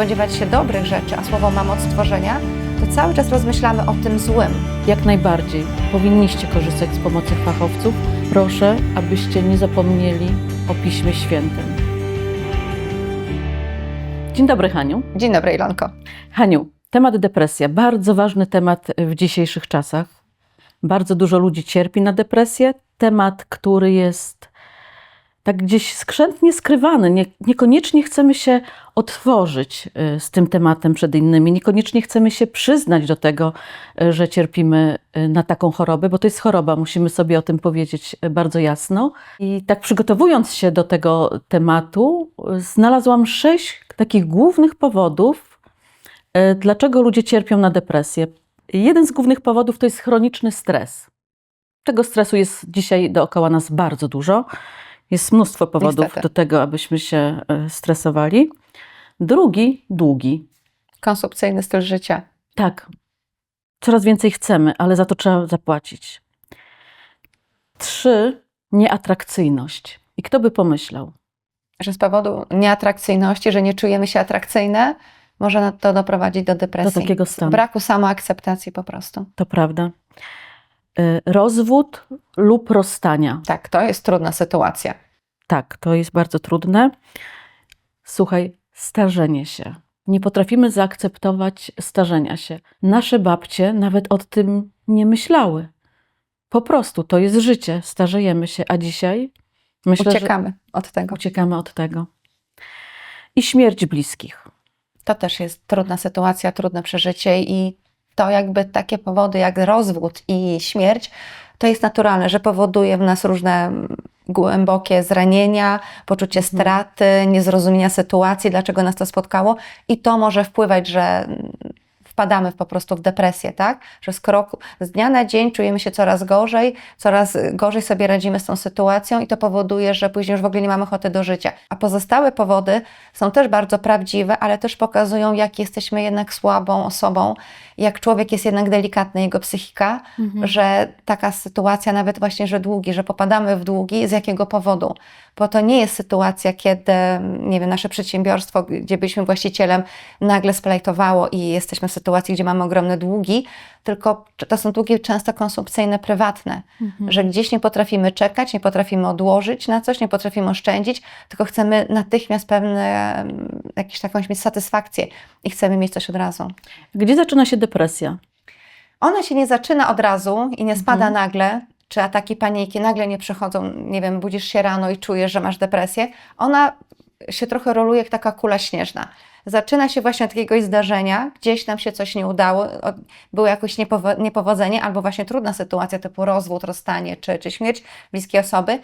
spodziewać się dobrych rzeczy, a słowo ma moc stworzenia, to cały czas rozmyślamy o tym złym. Jak najbardziej powinniście korzystać z pomocy fachowców. Proszę, abyście nie zapomnieli o Piśmie Świętym. Dzień dobry, Haniu. Dzień dobry, Ilonko. Haniu, temat depresja. Bardzo ważny temat w dzisiejszych czasach. Bardzo dużo ludzi cierpi na depresję. Temat, który jest tak gdzieś skrzętnie skrywany. Nie, niekoniecznie chcemy się otworzyć y, z tym tematem przed innymi. Niekoniecznie chcemy się przyznać do tego, y, że cierpimy y, na taką chorobę, bo to jest choroba. Musimy sobie o tym powiedzieć bardzo jasno. I tak przygotowując się do tego tematu, znalazłam sześć takich głównych powodów, dlaczego ludzie cierpią na depresję. Jeden z głównych powodów to jest chroniczny stres. Tego stresu jest dzisiaj dookoła nas bardzo dużo. Jest mnóstwo powodów Niestety. do tego, abyśmy się y, stresowali. Drugi, długi. Konsumpcyjny styl życia. Tak, coraz więcej chcemy, ale za to trzeba zapłacić. Trzy, nieatrakcyjność. I kto by pomyślał? Że z powodu nieatrakcyjności, że nie czujemy się atrakcyjne, może to doprowadzić do depresji. Do takiego stanu. Braku samoakceptacji po prostu. To prawda. Y, Rozwód lub rozstania. Tak, to jest trudna sytuacja. Tak, to jest bardzo trudne. Słuchaj, starzenie się. Nie potrafimy zaakceptować starzenia się. Nasze babcie nawet o tym nie myślały. Po prostu to jest życie, starzejemy się, a dzisiaj myślę, Uciekamy od tego. uciekamy od tego. I śmierć bliskich. To też jest trudna sytuacja, trudne przeżycie i to jakby takie powody jak rozwód i śmierć, to jest naturalne, że powoduje w nas różne głębokie zranienia, poczucie straty, niezrozumienia sytuacji, dlaczego nas to spotkało i to może wpływać, że wpadamy po prostu w depresję, tak? Że z kroku, z dnia na dzień czujemy się coraz gorzej, coraz gorzej sobie radzimy z tą sytuacją i to powoduje, że później już w ogóle nie mamy ochoty do życia. A pozostałe powody są też bardzo prawdziwe, ale też pokazują, jak jesteśmy jednak słabą osobą, jak człowiek jest jednak delikatny, jego psychika, że taka sytuacja, nawet właśnie, że długi, że popadamy w długi, z jakiego powodu? Bo to nie jest sytuacja, kiedy, nie wiem, nasze przedsiębiorstwo, gdzie byliśmy właścicielem, nagle splajtowało i jesteśmy w sytuacji, gdzie mamy ogromne długi, tylko to są długi często konsumpcyjne, prywatne, że gdzieś nie potrafimy czekać, nie potrafimy odłożyć na coś, nie potrafimy oszczędzić, tylko chcemy natychmiast pewne, em, jakąś taką mieć satysfakcję i chcemy mieć coś od razu. Gdzie zaczyna się depresja? Ona się nie zaczyna od razu i nie spada Mhm. nagle, czy ataki paniki nagle nie przychodzą, nie wiem, budzisz się rano i czujesz, że masz depresję. Ona się trochę roluje jak taka kula śnieżna. Zaczyna się właśnie od jakiegoś zdarzenia, gdzieś nam się coś nie udało, było jakieś niepowo- niepowodzenie albo właśnie trudna sytuacja typu rozwód, rozstanie czy, czy śmierć bliskiej osoby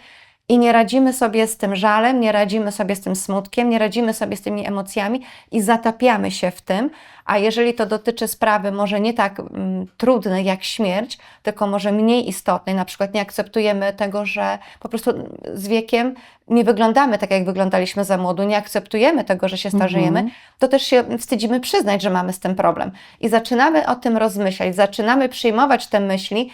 i nie radzimy sobie z tym żalem, nie radzimy sobie z tym smutkiem, nie radzimy sobie z tymi emocjami i zatapiamy się w tym. A jeżeli to dotyczy sprawy może nie tak mm, trudnej jak śmierć, tylko może mniej istotnej, na przykład nie akceptujemy tego, że po prostu z wiekiem nie wyglądamy tak, jak wyglądaliśmy za młodu, nie akceptujemy tego, że się starzejemy, Mhm. to też się wstydzimy przyznać, że mamy z tym problem. I zaczynamy o tym rozmyślać, zaczynamy przyjmować te myśli,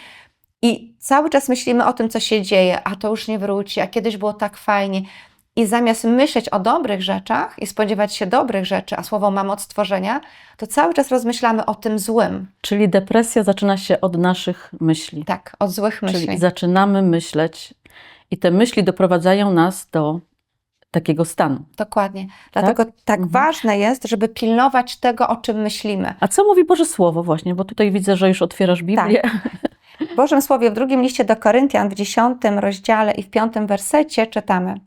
i cały czas myślimy o tym, co się dzieje, a to już nie wróci, a kiedyś było tak fajnie. I zamiast myśleć o dobrych rzeczach i spodziewać się dobrych rzeczy, a słowo ma moc stworzenia, to cały czas rozmyślamy o tym złym. Czyli depresja zaczyna się od naszych myśli. Tak, od złych myśli. Czyli zaczynamy myśleć i te myśli doprowadzają nas do takiego stanu. Dokładnie. Dlatego tak, Mhm. ważne jest, żeby pilnować tego, o czym myślimy. A co mówi Boże Słowo właśnie? Bo tutaj widzę, że już otwierasz Biblię. W Bożym Słowie w drugim liście do Koryntian w dziesiątym rozdziale i w piątym wersecie czytamy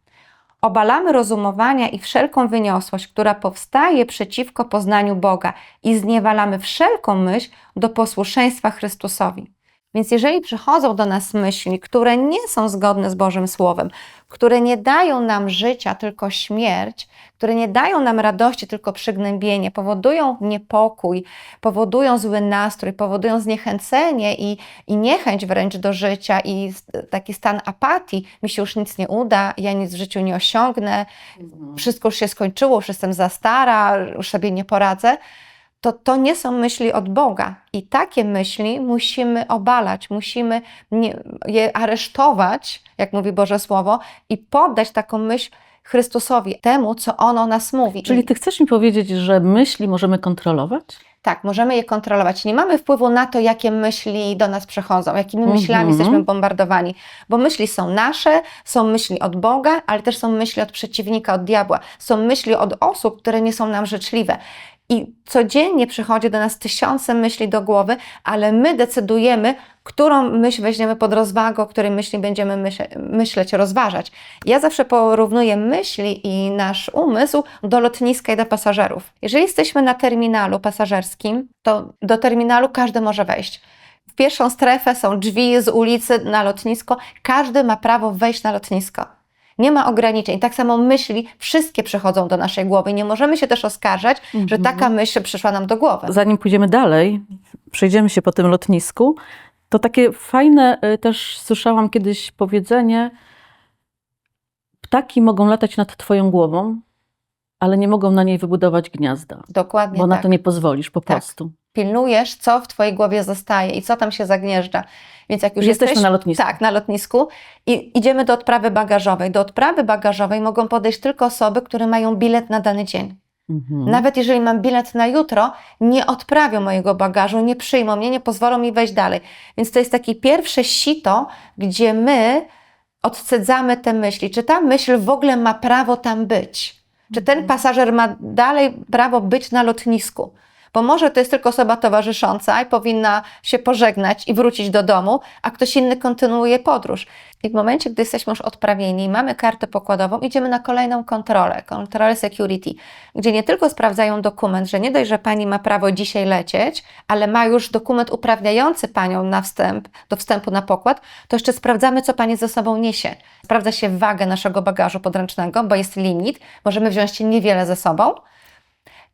Obalamy rozumowania i wszelką wyniosłość, która powstaje przeciwko poznaniu Boga i zniewalamy wszelką myśl do posłuszeństwa Chrystusowi. Więc jeżeli przychodzą do nas myśli, które nie są zgodne z Bożym Słowem, które nie dają nam życia, tylko śmierć, które nie dają nam radości, tylko przygnębienie, powodują niepokój, powodują zły nastrój, powodują zniechęcenie i, i niechęć wręcz do życia i taki stan apatii, mi się już nic nie uda, ja nic w życiu nie osiągnę, wszystko już się skończyło, już jestem za stara, już sobie nie poradzę, to to nie są myśli od Boga. I takie myśli musimy obalać, musimy je aresztować, jak mówi Boże Słowo, i poddać taką myśl Chrystusowi, temu, co On o nas mówi. Czyli ty chcesz mi powiedzieć, że myśli możemy kontrolować? tak, możemy je kontrolować. Nie mamy wpływu na to, jakie myśli do nas przychodzą, jakimi Mhm. myślami jesteśmy bombardowani, bo myśli są nasze, są myśli od Boga, ale też są myśli od przeciwnika, od diabła. Są myśli od osób, które nie są nam życzliwe. I codziennie przychodzi do nas tysiące myśli do głowy, ale my decydujemy, którą myśl weźmiemy pod rozwagę, o której myśli będziemy myśle, myśleć, rozważać. Ja zawsze porównuję myśli i nasz umysł do lotniska i do pasażerów. Jeżeli jesteśmy na terminalu pasażerskim, to do terminalu każdy może wejść. W pierwszą strefę są drzwi z ulicy na lotnisko. Każdy ma prawo wejść na lotnisko. Nie ma ograniczeń. Tak samo myśli, wszystkie przychodzą do naszej głowy. Nie możemy się też oskarżać, że Mhm. taka myśl przyszła nam do głowy. Zanim pójdziemy dalej, przejdziemy się po tym lotnisku, to takie fajne y, też słyszałam kiedyś powiedzenie: ptaki mogą latać nad twoją głową, ale nie mogą na niej wybudować gniazda, Dokładnie bo tak. na to nie pozwolisz po Tak. prostu. Pilnujesz, co w Twojej głowie zostaje i co tam się zagnieżdża. Więc jak już Jesteśmy jesteś, na lotnisku. Tak, na lotnisku i idziemy do odprawy bagażowej. Do odprawy bagażowej mogą podejść tylko osoby, które mają bilet na dany dzień. Mhm. Nawet jeżeli mam bilet na jutro, nie odprawią mojego bagażu, nie przyjmą mnie, nie pozwolą mi wejść dalej. Więc to jest takie pierwsze sito, gdzie my odcedzamy te myśli. Czy ta myśl w ogóle ma prawo tam być? Czy ten pasażer ma dalej prawo być na lotnisku? Bo może to jest tylko osoba towarzysząca i powinna się pożegnać i wrócić do domu, a ktoś inny kontynuuje podróż. I w momencie, gdy jesteśmy już odprawieni mamy kartę pokładową, idziemy na kolejną kontrolę, kontrolę security, gdzie nie tylko sprawdzają dokument, że nie dość, że pani ma prawo dzisiaj lecieć, ale ma już dokument uprawniający panią na wstęp, do wstępu na pokład, to jeszcze sprawdzamy, co pani ze sobą niesie. Sprawdza się wagę naszego bagażu podręcznego, bo jest limit, możemy wziąć niewiele ze sobą.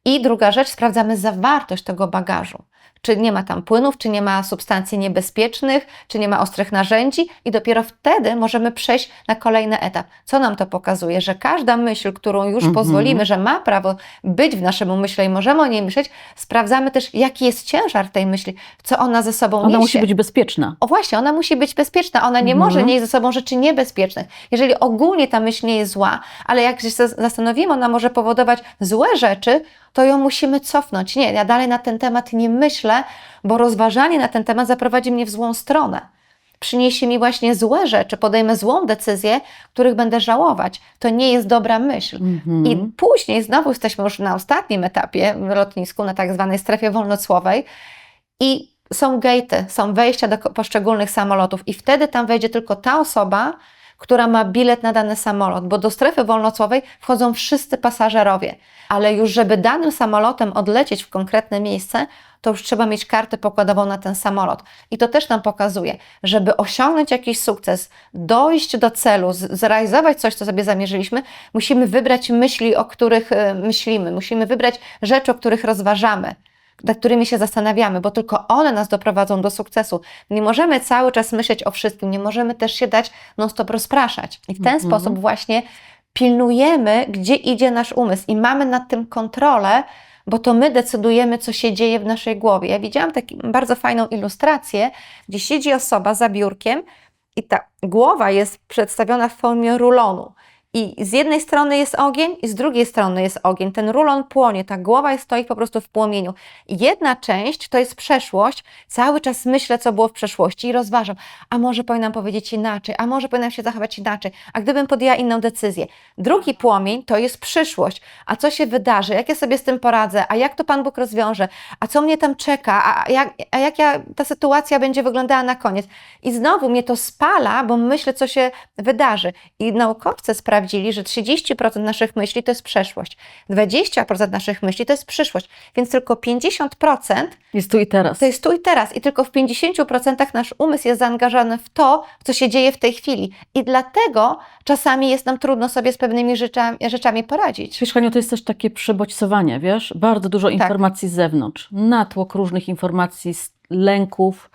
I druga rzecz, sprawdzamy zawartość tego bagażu. Czy nie ma tam płynów, czy nie ma substancji niebezpiecznych, czy nie ma ostrych narzędzi, i dopiero wtedy możemy przejść na kolejny etap. Co nam to pokazuje? Że każda myśl, którą już Mhm. pozwolimy, że ma prawo być w naszym umyśle i możemy o niej myśleć, sprawdzamy też, jaki jest ciężar tej myśli, co ona ze sobą Ona niesie. musi być bezpieczna. O właśnie, ona musi być bezpieczna, ona nie Mhm. może nieść ze sobą rzeczy niebezpiecznych. Jeżeli ogólnie ta myśl nie jest zła, ale jak się zas- zastanowimy, ona może powodować złe rzeczy, to ją musimy cofnąć. Nie, ja dalej na ten temat nie myślę, bo rozważanie na ten temat zaprowadzi mnie w złą stronę. Przyniesie mi właśnie złe rzeczy, podejmę złą decyzję, których będę żałować. To nie jest dobra myśl. Mhm. I później znowu jesteśmy już na ostatnim etapie w lotnisku, na tak zwanej strefie wolnocłowej i są gatey, są wejścia do poszczególnych samolotów i wtedy tam wejdzie tylko ta osoba, która ma bilet na dany samolot, bo do strefy wolnocłowej wchodzą wszyscy pasażerowie, ale już żeby danym samolotem odlecieć w konkretne miejsce, to już trzeba mieć kartę pokładową na ten samolot. I to też nam pokazuje, żeby osiągnąć jakiś sukces, dojść do celu, zrealizować coś, co sobie zamierzyliśmy, musimy wybrać myśli, o których e, myślimy, musimy wybrać rzeczy, o których rozważamy nad którymi się zastanawiamy, bo tylko one nas doprowadzą do sukcesu. Nie możemy cały czas myśleć o wszystkim, nie możemy też się dać non-stop rozpraszać. I w ten Mhm. sposób właśnie pilnujemy, gdzie idzie nasz umysł i mamy nad tym kontrolę, bo to my decydujemy, co się dzieje w naszej głowie. Ja widziałam taką bardzo fajną ilustrację, gdzie siedzi osoba za biurkiem i ta głowa jest przedstawiona w formie rulonu. I z jednej strony jest ogień, i z drugiej strony jest ogień. Ten rulon płonie, ta głowa stoi po prostu w płomieniu. Jedna część to jest przeszłość. Cały czas myślę, co było w przeszłości i rozważam, a może powinnam powiedzieć inaczej, a może powinnam się zachować inaczej, a gdybym podjęła inną decyzję. Drugi płomień to jest przyszłość. A co się wydarzy, jak ja sobie z tym poradzę, a jak to Pan Bóg rozwiąże, a co mnie tam czeka, a jak, a jak ja, ta sytuacja będzie wyglądała na koniec. I znowu mnie to spala, bo myślę, co się wydarzy. I naukowcy sprawdzili, że 30% naszych myśli to jest przeszłość, 20% naszych myśli to jest przyszłość, więc tylko 50% Jest tu i teraz. to jest tu i teraz. I tylko w 50% nasz umysł jest zaangażowany w to, co się dzieje w tej chwili. I dlatego czasami jest nam trudno sobie z pewnymi rzeczami, rzeczami poradzić. Wiesz, Haniu, to jest też takie przebodźcowanie, wiesz? Bardzo dużo Tak. informacji z zewnątrz. Natłok różnych informacji, lęków,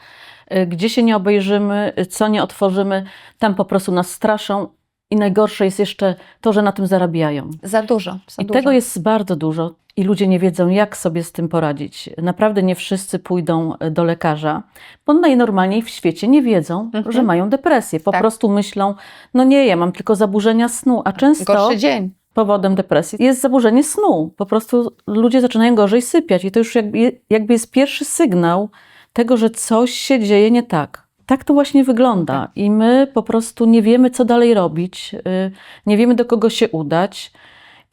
y, gdzie się nie obejrzymy, co nie otworzymy, tam po prostu nas straszą. I najgorsze jest jeszcze to, że na tym zarabiają. Za dużo. Za I dużo. tego jest bardzo dużo i ludzie nie wiedzą, jak sobie z tym poradzić. Naprawdę nie wszyscy pójdą e, do lekarza, bo najnormalniej w świecie nie wiedzą, Mhm. że mają depresję. Po Tak. prostu myślą, no nie, ja mam tylko zaburzenia snu, a często Gorszy dzień. powodem depresji jest zaburzenie snu. Po prostu ludzie zaczynają gorzej sypiać i to już jakby, jakby jest pierwszy sygnał tego, że coś się dzieje nie tak. Tak to właśnie wygląda i my po prostu nie wiemy, co dalej robić, y, nie wiemy, do kogo się udać.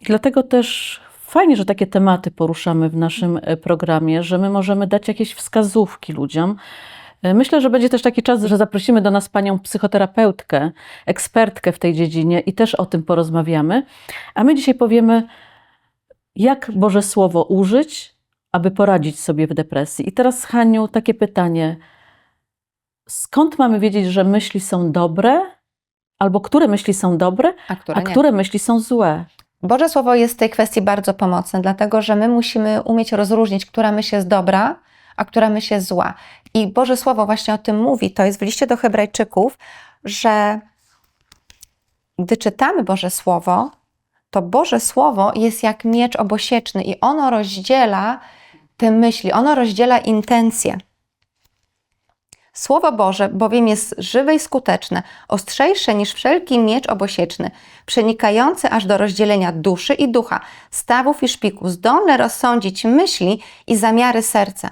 I dlatego też fajnie, że takie tematy poruszamy w naszym e, programie, że my możemy dać jakieś wskazówki ludziom. E, Myślę, że będzie też taki czas, że zaprosimy do nas panią psychoterapeutkę, ekspertkę w tej dziedzinie i też o tym porozmawiamy. A my dzisiaj powiemy, jak Boże Słowo użyć, aby poradzić sobie w depresji. I teraz, Haniu, takie pytanie. Skąd mamy wiedzieć, że myśli są dobre, albo które myśli są dobre, A które a które myśli są złe? Boże Słowo jest w tej kwestii bardzo pomocne, dlatego że my musimy umieć rozróżnić, która myśl jest dobra, a która myśl jest zła. I Boże Słowo właśnie o tym mówi. To jest w liście do Hebrajczyków, że gdy czytamy Boże Słowo, to Boże Słowo jest jak miecz obosieczny i ono rozdziela te myśli, ono rozdziela intencje. Słowo Boże bowiem jest żywe i skuteczne, ostrzejsze niż wszelki miecz obosieczny, przenikające aż do rozdzielenia duszy i ducha, stawów i szpiku, zdolne rozsądzić myśli i zamiary serca.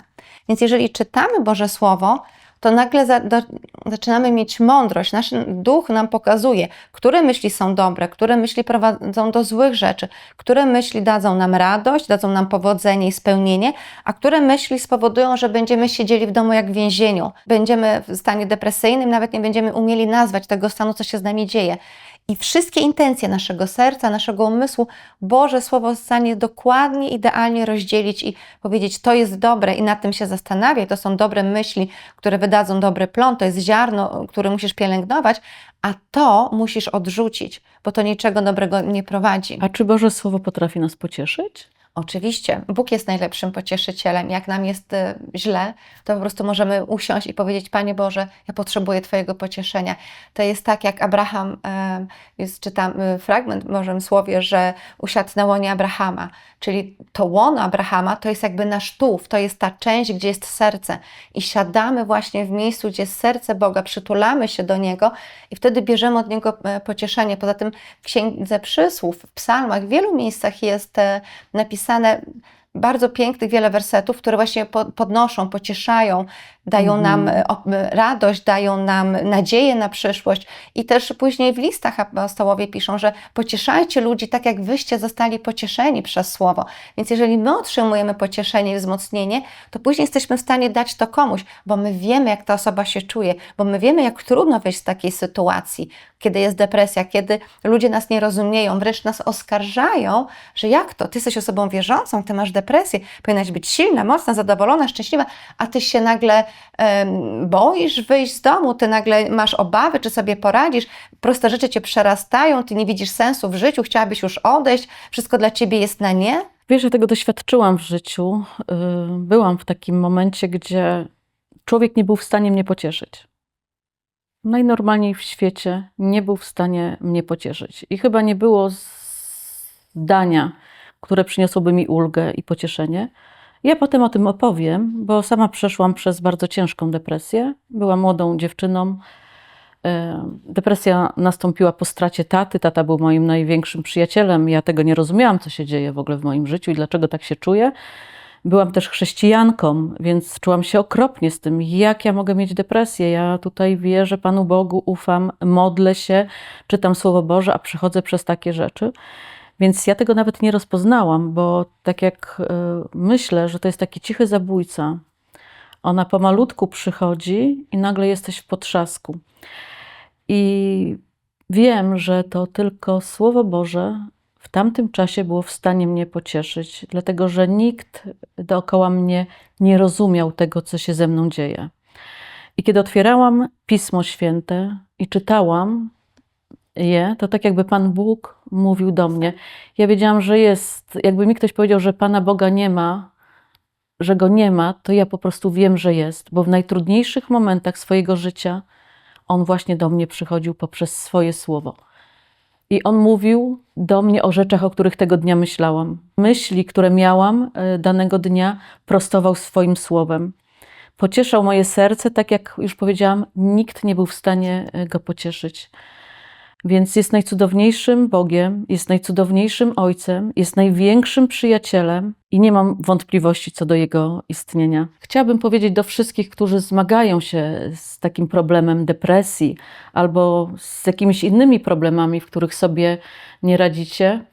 Więc jeżeli czytamy Boże Słowo, to nagle za, do, zaczynamy mieć mądrość. Nasz duch nam pokazuje, które myśli są dobre, które myśli prowadzą do złych rzeczy, które myśli dadzą nam radość, dadzą nam powodzenie i spełnienie, a które myśli spowodują, że będziemy siedzieli w domu jak w więzieniu. Będziemy w stanie depresyjnym, nawet nie będziemy umieli nazwać tego stanu, co się z nami dzieje. I wszystkie intencje naszego serca, naszego umysłu, Boże Słowo stanie dokładnie, idealnie rozdzielić i powiedzieć, to jest dobre i nad tym się zastanawiaj, to są dobre myśli, które wydadzą dobry plon, to jest ziarno, które musisz pielęgnować, a to musisz odrzucić, bo to niczego dobrego nie prowadzi. A czy Boże Słowo potrafi nas pocieszyć? Oczywiście, Bóg jest najlepszym pocieszycielem. Jak nam jest y, źle, to po prostu możemy usiąść i powiedzieć: Panie Boże, ja potrzebuję Twojego pocieszenia. To jest tak, jak Abraham, jest, czytam y, fragment w Bożym Słowie, że usiadł na łonie Abrahama. Czyli to łono Abrahama to jest jakby nasz tułów, to jest ta część, gdzie jest serce. I siadamy właśnie w miejscu, gdzie jest serce Boga, przytulamy się do Niego i wtedy bierzemy od Niego e, pocieszenie. Poza tym w Księdze Przysłów, w psalmach, w wielu miejscach jest e, napisane bardzo pięknych wiele wersetów, które właśnie po- podnoszą, pocieszają, dają nam e, op- e, radość, dają nam nadzieję na przyszłość. I też później w listach apostołowie piszą, że pocieszajcie ludzi tak, jak wyście zostali pocieszeni przez Słowo. Więc jeżeli my otrzymujemy pocieszenie i wzmocnienie, to później jesteśmy w stanie dać to komuś, bo my wiemy, jak ta osoba się czuje, bo my wiemy, jak trudno wyjść z takiej sytuacji, kiedy jest depresja, kiedy ludzie nas nie rozumieją, wręcz nas oskarżają, że jak to, ty jesteś osobą wierzącą, ty masz depresję, powinnaś być silna, mocna, zadowolona, szczęśliwa, a ty się nagle boisz wyjść z domu, ty nagle masz obawy, czy sobie poradzisz, proste rzeczy cię przerastają, ty nie widzisz sensu w życiu, chciałabyś już odejść, wszystko dla ciebie jest na nie. Wiesz, ja tego doświadczyłam w życiu. Yy, Byłam w takim momencie, gdzie człowiek nie był w stanie mnie pocieszyć. Najnormalniej w świecie nie był w stanie mnie pocieszyć. I chyba nie było zdania, które przyniosłoby mi ulgę i pocieszenie. Ja potem o tym opowiem, bo sama przeszłam przez bardzo ciężką depresję. Byłam młodą dziewczyną. E, Depresja nastąpiła po stracie taty. Tata był moim największym przyjacielem. Ja tego nie rozumiałam, co się dzieje w ogóle w moim życiu i dlaczego tak się czuję. Byłam też chrześcijanką, więc czułam się okropnie z tym, jak ja mogę mieć depresję. Ja tutaj wierzę Panu Bogu, ufam, modlę się, czytam Słowo Boże, a przechodzę przez takie rzeczy. Więc ja tego nawet nie rozpoznałam, bo tak jak y, myślę, że to jest taki cichy zabójca. Ona pomalutku przychodzi i nagle jesteś w potrzasku. I wiem, że to tylko Słowo Boże w tamtym czasie było w stanie mnie pocieszyć, dlatego że nikt dookoła mnie nie rozumiał tego, co się ze mną dzieje. I kiedy otwierałam Pismo Święte i czytałam je, to tak jakby Pan Bóg mówił do mnie. Ja wiedziałam, że jest, jakby mi ktoś powiedział, że Pana Boga nie ma, że go nie ma, to ja po prostu wiem, że jest, bo w najtrudniejszych momentach swojego życia on właśnie do mnie przychodził poprzez swoje słowo. I on mówił do mnie o rzeczach, o których tego dnia myślałam. Myśli, które miałam e, danego dnia, prostował swoim słowem. Pocieszał moje serce, tak jak już powiedziałam, nikt nie był w stanie e, go pocieszyć. Więc jest najcudowniejszym Bogiem, jest najcudowniejszym Ojcem, jest największym przyjacielem i nie mam wątpliwości co do Jego istnienia. Chciałabym powiedzieć do wszystkich, którzy zmagają się z takim problemem depresji albo z jakimiś innymi problemami, w których sobie nie radzicie.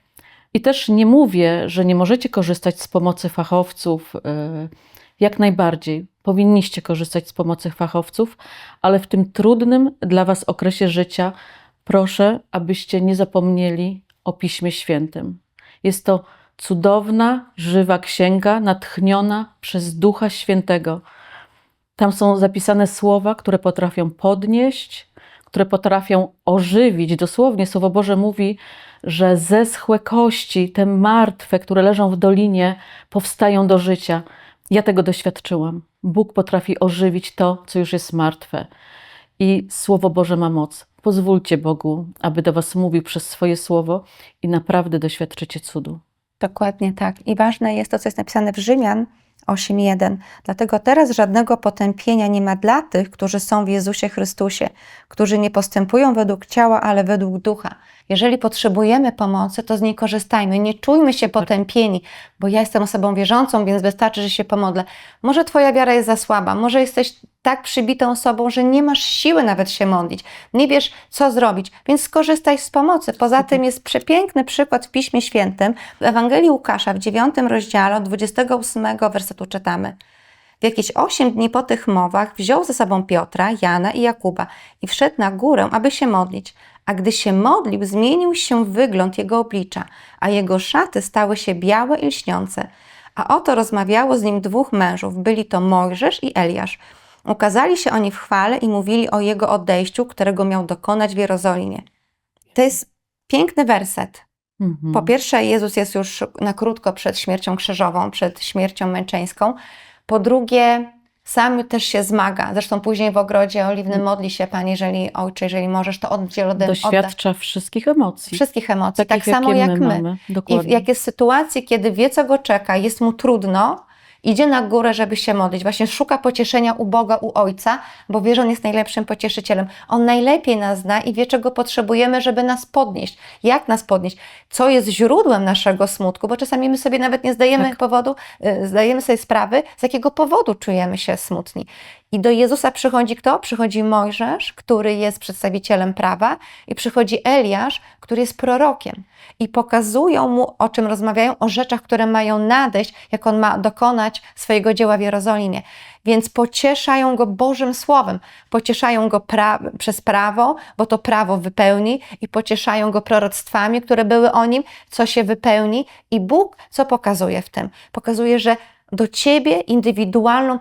I też nie mówię, że nie możecie korzystać z pomocy fachowców. y, Jak najbardziej powinniście korzystać z pomocy fachowców, ale w tym trudnym dla Was okresie życia proszę, abyście nie zapomnieli o Piśmie Świętym. Jest to cudowna, żywa księga, natchniona przez Ducha Świętego. Tam są zapisane słowa, które potrafią podnieść, które potrafią ożywić. Dosłownie Słowo Boże mówi, że zeschłe kości, te martwe, które leżą w dolinie, powstają do życia. Ja tego doświadczyłam. Bóg potrafi ożywić to, co już jest martwe. I Słowo Boże ma moc. Pozwólcie Bogu, aby do Was mówił przez swoje słowo i naprawdę doświadczycie cudu. Dokładnie tak. I ważne jest to, co jest napisane w Rzymian 8.1. Dlatego teraz żadnego potępienia nie ma dla tych, którzy są w Jezusie Chrystusie, którzy nie postępują według ciała, ale według ducha. Jeżeli potrzebujemy pomocy, to z niej korzystajmy. Nie czujmy się potępieni, bo ja jestem osobą wierzącą, więc wystarczy, że się pomodlę. Może Twoja wiara jest za słaba, może jesteś tak przybitą osobą, że nie masz siły nawet się modlić. Nie wiesz, co zrobić, więc skorzystaj z pomocy. Poza tym jest przepiękny przykład w Piśmie Świętym. W Ewangelii Łukasza w 9 rozdziale od 28 wersetu czytamy. W jakieś osiem dni po tych mowach wziął ze sobą Piotra, Jana i Jakuba i wszedł na górę, aby się modlić. A gdy się modlił, zmienił się wygląd jego oblicza, a jego szaty stały się białe i lśniące. A oto rozmawiało z nim dwóch mężów, byli to Mojżesz i Eliasz. Ukazali się oni w chwale i mówili o jego odejściu, którego miał dokonać w Jerozolimie. To jest piękny werset. Mhm. Po pierwsze, Jezus jest już na krótko przed śmiercią krzyżową, przed śmiercią męczeńską. Po drugie, sam też się zmaga. Zresztą później w ogrodzie oliwnym modli się Panie, jeżeli Ojcze, jeżeli możesz, to oddziel ode. Doświadcza wszystkich emocji. Wszystkich emocji, takich, tak samo jak my. my. I jak jest sytuacja, kiedy wie, co go czeka, jest mu trudno, idzie na górę, żeby się modlić. Właśnie szuka pocieszenia u Boga, u Ojca, bo wie, że On jest najlepszym pocieszycielem. On najlepiej nas zna i wie, czego potrzebujemy, żeby nas podnieść. Jak nas podnieść? Co jest źródłem naszego smutku? Bo czasami my sobie nawet nie zdajemy Tak. powodu, y, zdajemy sobie sprawy, z jakiego powodu czujemy się smutni. I do Jezusa przychodzi kto? Przychodzi Mojżesz, który jest przedstawicielem prawa, i przychodzi Eliasz, który jest prorokiem. I pokazują mu, o czym rozmawiają, o rzeczach, które mają nadejść, jak on ma dokonać swojego dzieła w Jerozolimie. Więc pocieszają go Bożym Słowem, pocieszają go pra- przez prawo, bo to prawo wypełni, i pocieszają go proroctwami, które były o nim, co się wypełni. I Bóg co pokazuje w tym? Pokazuje, że do ciebie indywidualną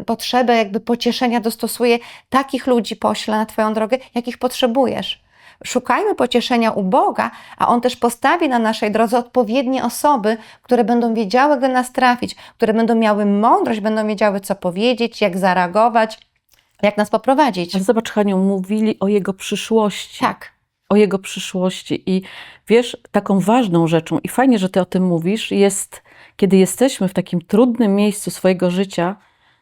y, potrzebę jakby pocieszenia dostosuje, takich ludzi pośle na twoją drogę, jakich potrzebujesz. Szukajmy pocieszenia u Boga, a On też postawi na naszej drodze odpowiednie osoby, które będą wiedziały, gdy nas trafić, które będą miały mądrość, będą wiedziały, co powiedzieć, jak zareagować, jak nas poprowadzić. Ale zobacz, Haniu, mówili o jego przyszłości. Tak, O jego przyszłości. I wiesz, taką ważną rzeczą, i fajnie, że ty o tym mówisz, jest, kiedy jesteśmy w takim trudnym miejscu swojego życia,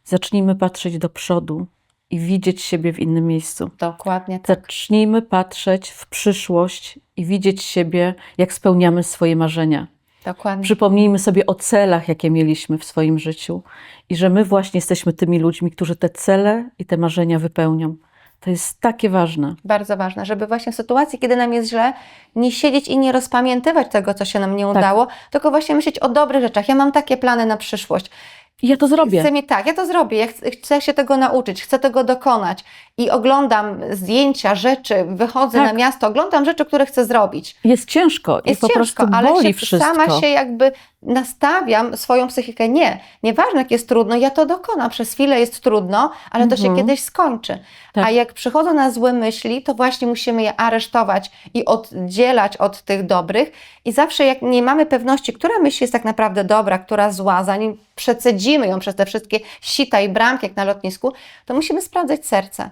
zacznijmy patrzeć do przodu i widzieć siebie w innym miejscu. dokładnie tak. Zacznijmy patrzeć w przyszłość i widzieć siebie, jak spełniamy swoje marzenia. Dokładnie. Przypomnijmy sobie o celach, jakie mieliśmy w swoim życiu i że my właśnie jesteśmy tymi ludźmi, którzy te cele i te marzenia wypełnią. To jest takie ważne. Bardzo ważne, żeby właśnie w sytuacji, kiedy nam jest źle, nie siedzieć i nie rozpamiętywać tego, co się nam nie udało, tylko właśnie myśleć o dobrych rzeczach. Ja mam takie plany na przyszłość. I ja to zrobię. Chcę mieć tak, ja to zrobię, ja chcę, chcę się tego nauczyć, chcę tego dokonać i oglądam zdjęcia, rzeczy, wychodzę Tak. na miasto, oglądam rzeczy, które chcę zrobić. Jest ciężko i Jest po ciężko, prostu ale boli się, wszystko. sama się jakby nastawiam swoją psychikę. Nie, nieważne jak jest trudno, ja to dokonam. Przez chwilę jest trudno, ale to się Mhm. kiedyś skończy. Tak. A jak przychodzą na złe myśli, to właśnie musimy je aresztować i oddzielać od tych dobrych. I zawsze jak nie mamy pewności, która myśl jest tak naprawdę dobra, która zła, zanim przecedzimy ją przez te wszystkie sita i bramki jak na lotnisku, to musimy sprawdzać serce.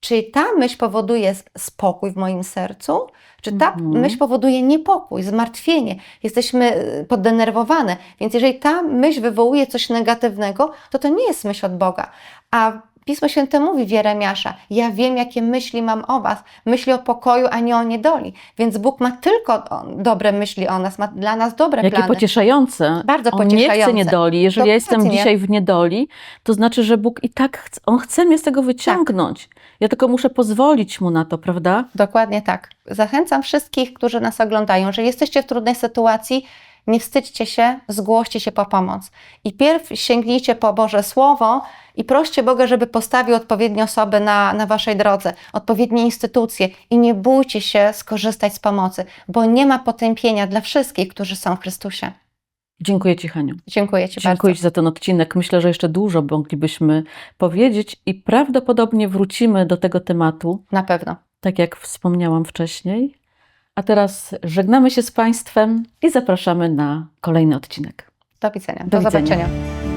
Czy ta myśl powoduje spokój w moim sercu, czy ta Mhm. myśl powoduje niepokój, zmartwienie? Jesteśmy y, poddenerwowane. Więc jeżeli ta myśl wywołuje coś negatywnego, to to nie jest myśl od Boga. A Pismo Święte mówi w Jeremiasza, ja wiem, jakie myśli mam o was, myśli o pokoju, a nie o niedoli. Więc Bóg ma tylko dobre myśli o nas, ma dla nas dobre Jakie plany. pocieszające. Bardzo On nie chce pocieszające. niedoli. Jeżeli ja jestem dzisiaj w niedoli, to znaczy, że Bóg i tak chce, On chce mnie z tego wyciągnąć. Ja tylko muszę pozwolić Mu na to, prawda? Dokładnie tak. Zachęcam wszystkich, którzy nas oglądają, że jesteście w trudnej sytuacji, nie wstydźcie się, zgłoście się po pomoc. I pierw sięgnijcie po Boże Słowo i proście Boga, żeby postawił odpowiednie osoby na, na waszej drodze, odpowiednie instytucje i nie bójcie się skorzystać z pomocy, bo nie ma potępienia dla wszystkich, którzy są w Chrystusie. Dziękuję Ci, Haniu. Dziękuję Ci Dziękuję bardzo. Ci za ten odcinek. Myślę, że jeszcze dużo moglibyśmy powiedzieć i prawdopodobnie wrócimy do tego tematu, Na pewno. tak jak wspomniałam wcześniej. A teraz żegnamy się z Państwem i zapraszamy na kolejny odcinek. Do widzenia. Do Do widzenia. zobaczenia.